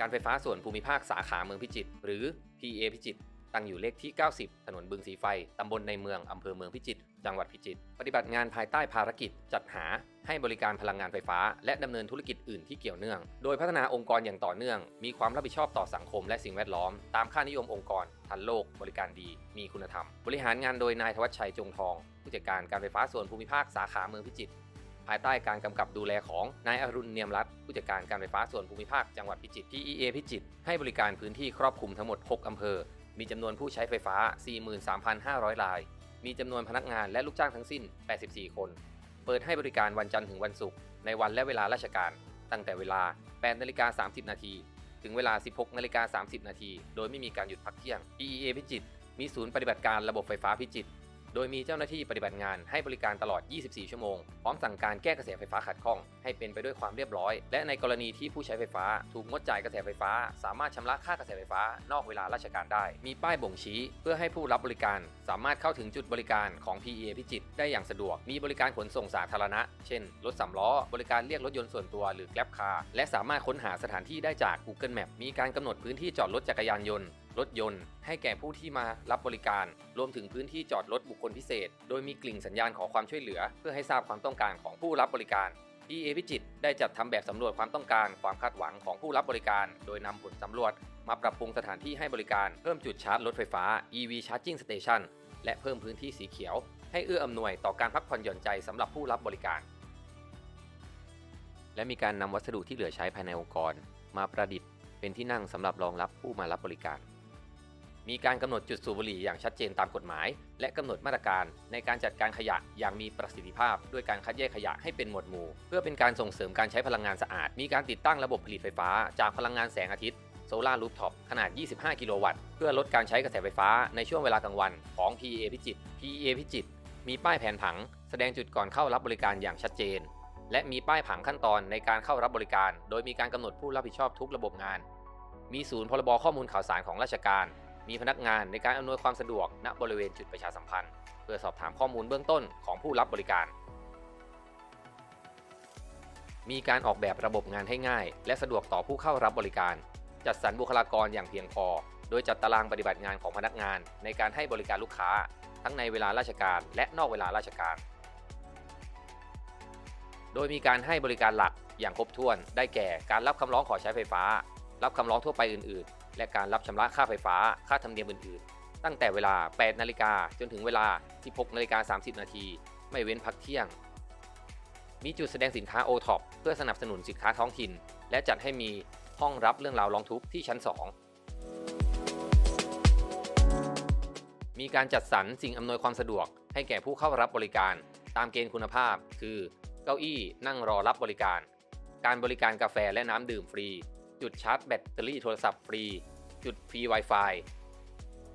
การไฟฟ้าส่วนภูมิภาคสาขาเมืองพิจิตรหรือ PA พิจิตรตั้งอยู่เลขที่ 90 ถนนบึงสีไฟ ตำบลในเมือง อำเภอเมืองพิจิตร จังหวัดพิจิตร ปฏิบัติงานภายใต้ภารกิจ จัดหา ให้บริการพลังงานไฟฟ้า และดำเนินธุรกิจอื่นที่เกี่ยวเนื่อง โดยพัฒนาองค์กรอย่างต่อเนื่อง มีความรับผิดชอบต่อสังคมและสิ่งแวดล้อม ตามค่านิยมองค์กร ทันโลก บริการดี มีคุณธรรม บริหารงานโดยนายธวัชชัยจงทอง ผู้จัดการการไฟฟ้าส่วนภูมิภาคสาขาเมืองพิจิตร ภายใต้การกำกับดูแลของนายอรุณเนียมรัตน์ผู้จัดการการไฟฟ้าส่วนภูมิภาคจังหวัดพิจิตร PEA พิจิตรให้บริการพื้นที่ครอบคลุมทั้งหมด 6 อำเภอ มีจำนวนผู้ใช้ไฟฟ้า 43,500 ราย มีจำนวนพนักงานและลูกจ้างทั้งสิ้น 84 คน เปิดให้บริการวันจันทร์ถึงวันศุกร์ในวันและเวลาราชการ ตั้งแต่เวลา8นาฬิกา30 นาทีถึงเวลา 16นาฬิกา30 นาทีโดยไม่มีการหยุดพักเที่ยง PEA พิจิตรมีศูนย์ปฏิบัติการระบบไฟฟ้าพิจิตร โดยมีเจ้าหน้าที่ปฏิบัติงานให้บริการตลอด 24 ชั่วโมง พร้อมสั่งการแก้กระแสไฟฟ้าขัดข้อง ให้เป็นไปด้วยความเรียบร้อย และในกรณีที่ผู้ใช้ไฟฟ้า ถูกงดจ่ายกระแสไฟฟ้า สามารถชำระค่ากระแสไฟฟ้านอกเวลาราชการได้ มีป้ายบ่งชี้ เพื่อให้ผู้รับบริการ สามารถเข้าถึงจุดบริการของ PEA พิจิตรได้อย่างสะดวก มีบริการขนส่งสาธารณะ เช่น รถสามล้อ บริการเรียกรถยนต์ส่วนตัวหรือ Grab Car และสามารถค้นหาสถานที่ได้จาก Google Map มีการกำหนดพื้นที่จอดรถจักรยานยนต์รถยนต์ ให้แก่ผู้ที่มารับบริการ รวมถึงพื้นที่จอดรถบุคคลพิเศษ โดยมีกลิ่งสัญญาณขอความช่วยเหลือ เพื่อให้ทราบความต้องการของผู้รับบริการ PA พิจิตได้จัดทำแบบสำรวจความต้องการความคาดหวังของผู้รับบริการ โดยนำผลสำรวจ มาปรับปรุงสถานที่ให้บริการเพิ่มจุดชาร์จรถไฟฟ้า EV Charging Station และเพิ่มพื้นที่สีเขียว ให้เอื้ออำนวยต่อการพักผ่อนหย่อนใจสำหรับผู้รับบริการ และมีการนำวัสดุที่เหลือใช้ภายในองค์กร มาประดิษฐ์เป็นที่นั่งสำหรับรองรับผู้มารับบริการ มีการกำหนดจุดสูบบุหรี่อย่างชัดเจนตามกฎหมาย และกำหนดมาตรการในการจัดการขยะอย่างมีประสิทธิภาพ ด้วยการคัดแยกขยะให้เป็นหมวดหมู่ เพื่อเป็นการส่งเสริมการใช้พลังงานสะอาด มีการติดตั้งระบบผลิตไฟฟ้า จากพลังงานแสงอาทิตย์โซลารูฟท็อปขนาด 25 กิโลวัตต์ เพื่อลดการใช้กระแสไฟฟ้าในช่วงเวลากลางวันของ PEA พิจิตร PEA พิจิตรมีป้ายแผนผัง แสดงจุดก่อนเข้ารับบริการอย่างชัดเจน และมีป้ายผังขั้นตอนในการเข้ารับบริการ โดยมีการกำหนดผู้รับผิดชอบทุกระบบงาน มีศูนย์พรบข้อมูลข่าวสารของราชการ มีพนักงานในการอำนวยความสะดวกณบริเวณจุดประชาสัมพันธ์ เพื่อสอบถามข้อมูลเบื้องต้นของผู้รับบริการ มีการออกแบบระบบงานให้ง่าย และสะดวกต่อผู้เข้ารับบริการ จัดสรรบุคลากรอย่างเพียงพอ โดยจัดตารางปฏิบัติงานของพนักงาน ในการให้บริการลูกค้า ทั้งในเวลาราชการ และนอกเวลาราชการ โดยมีการให้บริการหลักอย่างครบถ้วน ได้แก่ การรับคำร้องขอใช้ไฟฟ้า รับคำร้องทั่วไปอื่น ๆ และการรับชำระค่าไฟฟ้า ค่าธรรมเนียมอื่นๆ ตั้งแต่เวลา 8 นาฬิกาจนถึงเวลา 16 นาฬิกา 30 นาที ไม่เว้นพักเที่ยง มีจุดแสดงสินค้า o t o p เพื่อสนับสนุนสินค้าท้องถิ่น และจัดให้มีห้องรับเรื่องราวร้องทุกข์ที่ชั้น 2 มีการจัดสรรสิ่งอำนวยความสะดวก ให้แก่ผู้เข้ารับบริการ ตามเกณฑ์คุณภาพ คือ เก้าอี้นั่งรอรับบริการ การบริการกาแฟและน้ำดื่มฟรี จุดชาร์จแบตเตอรี่โทรศัพท์ฟรี จุดฟรี Wi-Fi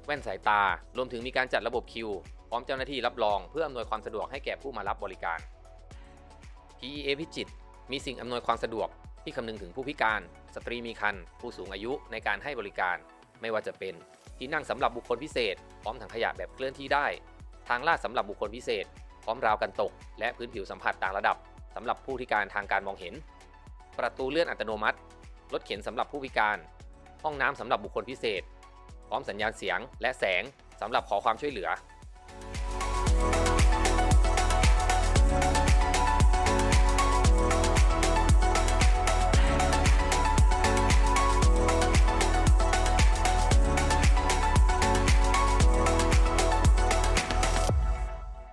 แว่นสายตา รวมถึงมีการจัดระบบคิว พร้อมเจ้าหน้าที่รับรองเพื่ออำนวยความสะดวกให้แก่ผู้มารับบริการ PEA พิจิตมีสิ่งอำนวยความสะดวกที่คำนึงถึงผู้พิการ สตรีมีครรภ์ผู้สูงอายุในการให้บริการ ไม่ว่าจะเป็น ที่นั่งสำหรับบุคคลพิเศษ พร้อมถังขยะแบบเคลื่อนที่ได้ ทางลาดสำหรับบุคคลพิเศษ พร้อมราวกันตก และพื้นผิวสัมผัสต่างระดับสำหรับผู้พิการทางการมองเห็น ประตูเลื่อนอัตโนมัติ รถเข็นสำหรับผู้พิการ ห้องน้ำสำหรับบุคคลพิเศษ พร้อมสัญญาณเสียงและแสงสำหรับขอความช่วยเหลือ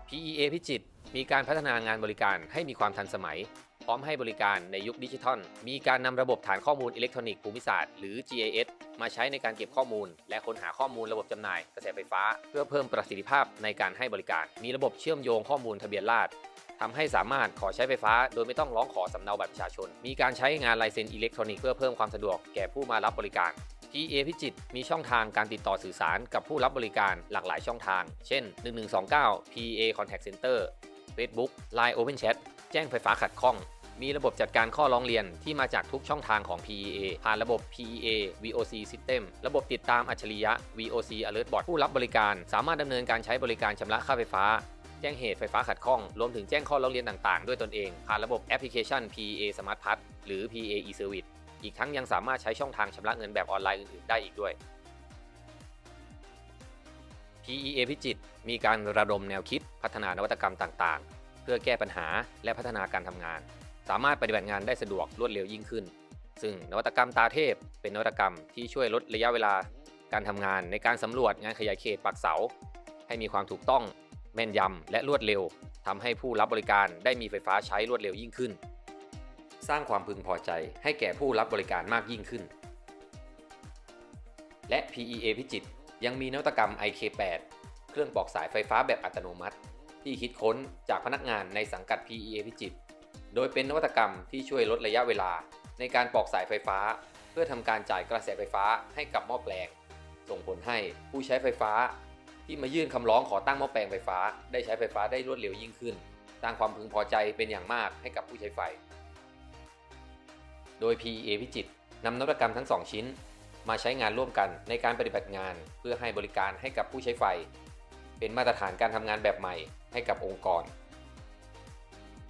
PEA พิจิตรมีการพัฒนางานบริการให้มีความทันสมัย พร้อมให้บริการในยุคดิจิทัล มีการนำระบบฐานข้อมูลอิเล็กทรอนิกส์ภูมิศาสตร์หรือ GIS มาใช้ในการเก็บข้อมูล และค้นหาข้อมูลระบบจำหน่ายกระแสไฟฟ้า เพื่อเพิ่มประสิทธิภาพในการให้บริการ มีระบบเชื่อมโยงข้อมูลทะเบียนราษฎรทำให้สามารถขอใช้ไฟฟ้า โดยไม่ต้องร้องขอสำเนาบัตรประชาชน มีการใช้งานลายเซ็นอิเล็กทรอนิกส์เพื่อเพิ่มความสะดวกแก่ผู้มารับบริการ PA พิจิตมีช่องทางการติดต่อสื่อสารกับผู้รับบริการหลากหลายช่องทาง เช่น 1129 PA Contact Center Facebook Line Open Chat แจ้งไฟฟ้าขัดข้อง มีระบบจัดการข้อร้องเรียนที่มาจากทุกช่องทางของ PEA ผ่านระบบ PEA VOC System ระบบติดตามอัจฉริยะ VOC Alert Bot ผู้รับบริการ สามารถดำเนินการใช้บริการชำระค่าไฟฟ้าแจ้งเหตุไฟฟ้าขัดข้อง รวมถึงแจ้งข้อร้องเรียนต่างๆ ด้วยตนเอง ผ่านระบบแอปพลิเคชัน PEA Smart Pass หรือ PEA eService อีกทั้งยังสามารถใช้ช่องทางชำระเงินแบบออนไลน์อื่นๆ ได้อีกด้วย PEA พิจิตรมีการระดมแนวคิดพัฒนานวัตกรรมต่างๆ เพื่อแก้ปัญหาและพัฒนาการทำงาน สามารถปฏิบัติงานได้สะดวกรวดเร็วยิ่งขึ้น ซึ่งนวัตกรรมตาเทพ เป็นนวัตกรรมที่ช่วยลดระยะเวลา การทำงานในการสำรวจงานขยายเขตปักเสา ให้มีความถูกต้องแม่นยำและรวดเร็วทำให้ผู้รับบริการได้มีไฟฟ้าใช้รวดเร็วยิ่งขึ้น สร้างความพึงพอใจให้แก่ผู้รับบริการมากยิ่งขึ้น และ PEA พิจิตรยังมีนวัตกรรม IK8 เครื่องปอกสายไฟฟ้าแบบอัตโนมัติ ที่คิดค้นจากพนักงานในสังกัด PEA พิจิตร โดยเป็นนวัตกรรมที่ช่วยลดระยะเวลา ในการปอกสายไฟฟ้า เพื่อทำการจ่ายกระแสไฟฟ้าให้กับหม้อแปลง ส่งผลให้ผู้ใช้ไฟฟ้า ที่มายื่นคำร้องขอตั้งหม้อแปลงไฟฟ้า ได้ใช้ไฟฟ้าได้รวดเร็วยิ่งขึ้นสร้างความพึงพอใจเป็นอย่างมากให้กับผู้ใช้ไฟ โดย PEA พิจิตรนำนวัตกรรมทั้ง 2 ชิ้น มาใช้งานร่วมกันในการปฏิบัติงาน เพื่อให้บริการให้กับผู้ใช้ไฟ เป็นมาตรฐานการทำงานแบบใหม่ให้กับองค์กร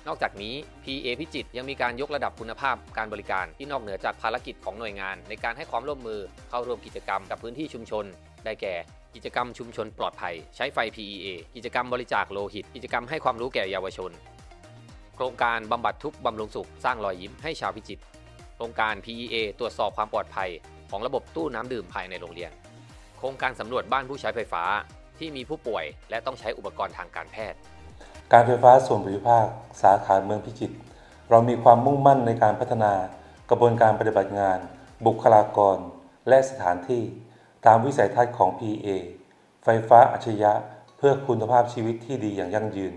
นอกจากนี้ PA พิจิตรยังมีการยกระดับคุณภาพการบริการที่นอกเหนือจากภารกิจของหน่วยงาน ในการให้ความร่วมมือเข้าร่วมกิจกรรมกับพื้นที่ชุมชน ได้แก่ กิจกรรมชุมชนปลอดภัย ใช้ไฟ PEA กิจกรรมบริจาคโลหิต กิจกรรมให้ความรู้แก่เยาวชน โครงการบำบัดทุกบำรุงสุขสร้างรอยยิ้มให้ชาวพิจิตรโครงการ PEA ตรวจสอบความปลอดภัย ของระบบตู้น้ำดื่มภายในโรงเรียน โครงการสำรวจบ้านผู้ใช้ไฟฟ้า ที่มีผู้ป่วย และต้องใช้อุปกรณ์ทางการแพทย์ การไฟฟ้าส่วนภูมิภาค สาขาเมืองพิจิตรเรามีความมุ่งมั่นในการพัฒนากระบวนการปฏิบัติงาน บุคลากร และสถานที่ ตามวิสัยทัศน์ของ PA ไฟฟ้าอัจฉริยะ เพื่อคุณภาพชีวิตที่ดีอย่างยั่งยืน